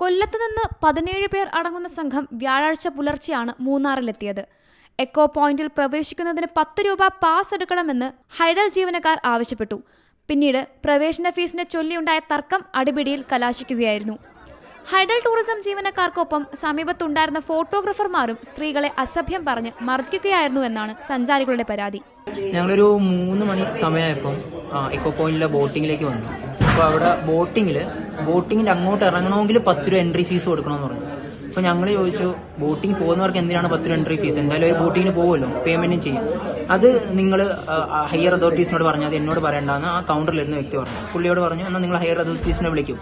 കൊല്ലത്തുനിന്ന് പതിനേഴ് പേർ അടങ്ങുന്ന സംഘം വ്യാഴാഴ്ച പുലർച്ചെയാണ് മൂന്നാറിലെത്തിയത്. എക്കോ പോയിന്റിൽ പ്രവേശിക്കുന്നതിന് പത്ത് രൂപ പാസ് എടുക്കണമെന്ന് ഹൈഡൽ ജീവനക്കാർ ആവശ്യപ്പെട്ടു. പിന്നീട് പ്രവേശന ഫീസിനെ ചൊല്ലിയുണ്ടായ തർക്കം അടിപിടിയിൽ കലാശിക്കുകയായിരുന്നു. ഹൈഡൽ ടൂറിസം ജീവനക്കാർക്കൊപ്പം സമീപത്തുണ്ടായിരുന്ന ഫോട്ടോഗ്രാഫർമാരും സ്ത്രീകളെ അസഭ്യം പറഞ്ഞ് മർദ്ദിക്കുകയായിരുന്നു എന്നാണ് സഞ്ചാരികളുടെ പരാതി. ഞങ്ങളൊരു മൂന്ന് മണി സമയമായപ്പം ഇക്കോ പോയിന്റിലെ ബോട്ടിങ്ങിലേക്ക് വന്നു. അപ്പോൾ അവിടെ ബോട്ടിങ്ങിൽ ബോട്ടിങ്ങിന്റെ അങ്ങോട്ട് ഇറങ്ങണമെങ്കിൽ പത്ത് രൂപ എൻട്രി ഫീസ് കൊടുക്കണമെന്ന് പറഞ്ഞു. അപ്പോൾ ഞങ്ങൾ ചോദിച്ചു ബോട്ടിംഗ് പോകുന്നവർക്ക് എന്തിനാണ് പത്ത് രൂപ എൻട്രി ഫീസ് എന്തായാലും ഒരു ബോട്ടിങ്ങിന് പോകുമല്ലോ പേയ്മെന്റും ചെയ്യും. അത് നിങ്ങൾ ഹയർ അതോറിറ്റീസിനോട് പറഞ്ഞാൽ അത് എന്നോട് പറയേണ്ടതെന്ന് ആ കൗണ്ടറിലിരുന്ന വ്യക്തി പറഞ്ഞു. പുള്ളിയോട് പറഞ്ഞു എന്നാൽ നിങ്ങൾ ഹയർ അതോറിറ്റീസിനെ വിളിക്കും.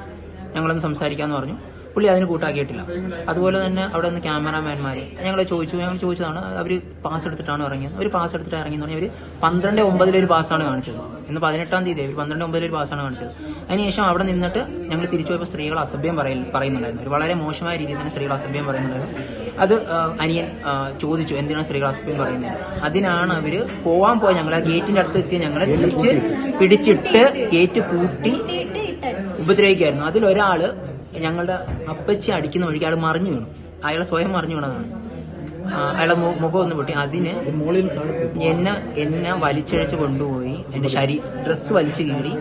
ഞങ്ങളൊന്ന് സംസാരിക്കാമെന്ന് പറഞ്ഞു. പുള്ളി അതിന് കൂട്ടാക്കിയിട്ടില്ല. അതുപോലെ തന്നെ അവിടെ നിന്ന് ക്യാമറാമാൻമാർ ഞങ്ങൾ ചോദിച്ചു ഞങ്ങൾ ചോദിച്ചതാണ് അവർ പാസ് എടുത്തിട്ടാണ് ഇറങ്ങിയത്. അവർ പാസ് എടുത്തിട്ട് ഇറങ്ങിയെന്ന് പറഞ്ഞാൽ അവർ പന്ത്രണ്ട് ഒമ്പതിലൊരു പാസ്സാണ് കാണിച്ചത്. ഇന്ന് പതിനെട്ടാം തീയതി അവർ പന്ത്രണ്ട് ഒമ്പതിലൊരു പാസ്സാണ് കാണിച്ചത്. അതിനുശേഷം അവിടെ നിന്നിട്ട് ഞങ്ങൾ തിരിച്ചു പോയപ്പോൾ സ്ത്രീകൾ അസഭ്യം പറയ പറയുന്നുണ്ടായിരുന്നു. ഒരു വളരെ മോശമായ രീതിയിൽ തന്നെ സ്ത്രീകൾ അസഭ്യം പറയുന്നുണ്ടായിരുന്നു. അത് അനിയൻ ചോദിച്ചു എന്തിനാണ് സ്ത്രീകൾ അസഭ്യം പറയുന്നത്? അതിനാണ് അവർ പോവാൻ പോയ ഞങ്ങൾ ആ ഗേറ്റിന്റെ അടുത്ത് എത്തി ഞങ്ങളെ തിരിച്ച് പിടിച്ചിട്ട് ഗേറ്റ് പൂട്ടി ഉപദ്രവിക്കായിരുന്നു. അതിലൊരാൾ ഞങ്ങളുടെ അപ്പച്ചി അടിക്കുന്ന വഴിക്ക് അയാൾ മറിഞ്ഞു വീണു. അയാൾ സ്വയം മറിഞ്ഞു വീണതാണ്. അയാളെ മുഖം ഒന്ന് പൊട്ടി. അതിന് എന്നെ എന്നെ വലിച്ചഴച്ച് കൊണ്ടുപോയി. എന്റെ ശരീ ഡ്രസ്സ് വലിച്ചു കീറി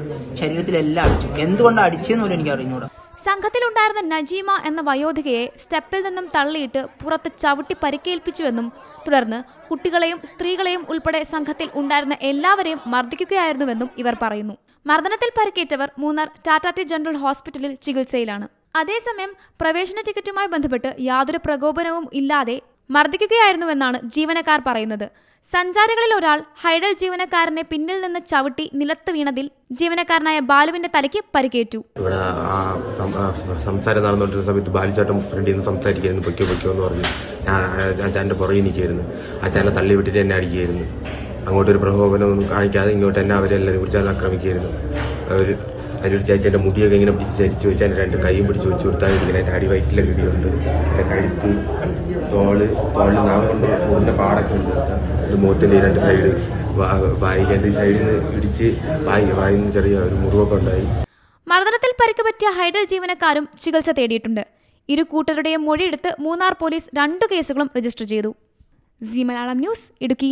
ശരീരത്തിലെല്ലാം അടിച്ചു. എന്തുകൊണ്ടാണ് അടിച്ചെന്ന് പോലും എനിക്ക് അറിഞ്ഞൂടാ. സംഘത്തിലുണ്ടായിരുന്ന നജീമ എന്ന വയോധികയെ സ്റ്റെപ്പിൽ നിന്നും തള്ളിയിട്ട് പുറത്ത് ചവിട്ടി പരിക്കേൽപ്പിച്ചുവെന്നും തുടർന്ന് കുട്ടികളെയും സ്ത്രീകളെയും ഉൾപ്പെടെ സംഘത്തിൽ ഉണ്ടായിരുന്ന എല്ലാവരെയും മർദ്ദിക്കുകയായിരുന്നുവെന്നും ഇവർ പറയുന്നു. മർദ്ദനത്തിൽ പരിക്കേറ്റവർ മൂന്നാർ ടാറ്റാറ്റി ജനറൽ ഹോസ്പിറ്റലിൽ ചികിത്സയിലാണ്. അതേസമയം പ്രവേശന ടിക്കറ്റുമായി ബന്ധപ്പെട്ട് യാതൊരു പ്രകോപനവും ഇല്ലാതെ മർദ്ദിക്കുകയായിരുന്നുവെന്നാണ് ജീവനക്കാർ പറയുന്നത്. സഞ്ചാരികളിൽ ഒരാൾ ഹൈഡൽ ജീവനക്കാരനെ പിന്നിൽ നിന്ന് ചവിട്ടി നിലത്ത് വീണതിൽ ജീവനക്കാരനായ ബാലുവിന്റെ തലയ്ക്ക് പരിക്കേറ്റു. ഇവിടെ ആ സംസാരം നടന്നുകൊണ്ടിരുന്ന സമയത്ത് ബാലിച്ചേട്ടൻ ഫ്രണ്ടിൽ നിന്ന് സംസാരിക്കായിരുന്നു പൊയ്ക്കോ പൊയ്ക്കോ എന്ന് പറഞ്ഞു. ഞാൻ പുറകെ നിൽക്കുകയായിരുന്നു. ആ ചാനെ തള്ളി വിട്ടിട്ട് എന്നെ അടിക്കുകയായിരുന്നു. അങ്ങോട്ടൊരു പ്രകോപനമൊന്നും കാണിക്കാതെ ഇങ്ങോട്ട് എന്നെ അവരെല്ലാവരും കുറിച്ച് ആക്രമിക്കുകയായിരുന്നു അവർ അതിലൊരു ചേച്ചി എന്റെ മുടിയൊക്കെ ഇങ്ങനെ പിടിച്ച് ചരിച്ച് വെച്ച് എന്റെ രണ്ട് കൈയും പിടിച്ച് വെച്ച് കൊടുത്തായിരിക്കുന്നത് എന്റെ അടി വയറ്റിലൊക്കെ ഇടിയുണ്ട്. എന്റെ കഴുത്ത് തോൾ തോളിൽ നാം കൊണ്ട് പോകുന്ന പാടൊക്കെ ഉണ്ട്. എന്റെ മുഖത്തിന്റെ രണ്ട് സൈഡ് വായിക്ക് രണ്ട് സൈഡിൽ നിന്ന് ഇടിച്ച് വായി വായിൽ നിന്ന് ചെറിയ ഒരു മുറിവൊക്കെ ഉണ്ടായി. മർദ്ദനത്തിൽ പരിക്ക് പറ്റിയ ഹൈഡൽ ജീവനക്കാരും ചികിത്സ തേടിയിട്ടുണ്ട്. ഇരു കൂട്ടരുടെയും മൊഴിയെടുത്ത് മൂന്നാർ പോലീസ് രണ്ടു കേസുകളും രജിസ്റ്റർ ചെയ്തു. G Malayalam news Idukki.